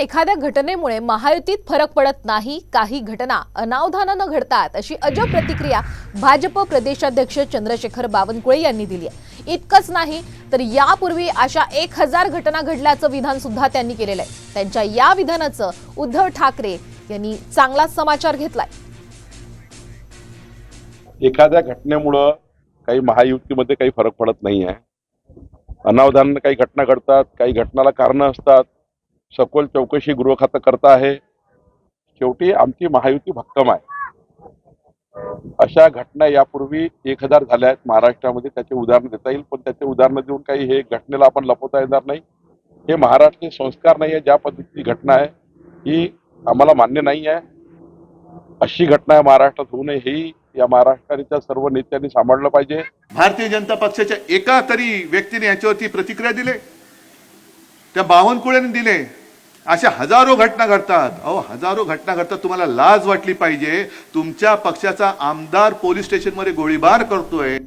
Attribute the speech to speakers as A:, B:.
A: एखाद्या घटनेमुळे महायुतीत फरक पडत नाही काही घटना अनावधानानं घडतात अशी अजब प्रतिक्रिया भाजप प्रदेशाध्यक्ष चंद्रशेखर बावनकुळे यांनी दिली आहे. इतकंच नाही तर यापूर्वी अशा एक हजार घटना घडल्याचं विधान सुद्धा त्यांनी केलेलं आहे. त्यांच्या या विधानाचं उद्धव ठाकरे यांनी चांगलाच समाचार घेतलाय.
B: एखाद्या घटनेमुळं काही महायुतीमध्ये काही फरक पडत नाही आहे अनावधान काही घटना घडतात काही घटनाला कारणं असतात. सखोल चौकशी गृहखातं करता आहे. शेवटी आमची महायुती भक्कम आहे. अशा घटना यापूर्वी एक हजार झाल्या आहेत. महाराष्ट्रामध्ये त्याचे उदाहरण देता येईल पण त्याचे उदाहरणं देऊन काही हे घटनेला आपण लपवता येणार नाही. हे महाराष्ट्रीय संस्कार नाही आहे. ज्या पद्धतीची घटना आहे ही आम्हाला मान्य नाही आहे. अशी घटना आहे महाराष्ट्रात होऊ नये ही या महाराष्ट्राच्या सर्व नेत्यांनी सांभाळलं पाहिजे.
C: भारतीय जनता पक्षाच्या एका तरी व्यक्तीने याच्यावरती प्रतिक्रिया दिले. त्या बावनकुळेने दिले. अशा हजारो घटना घडतात. अहो हजारो घटना घडतात. तुम्हाला लाज वाटली पाहिजे. तुमच्या पक्षाचा आमदार पोलीस स्टेशनमध्ये गोळीबार करतोय.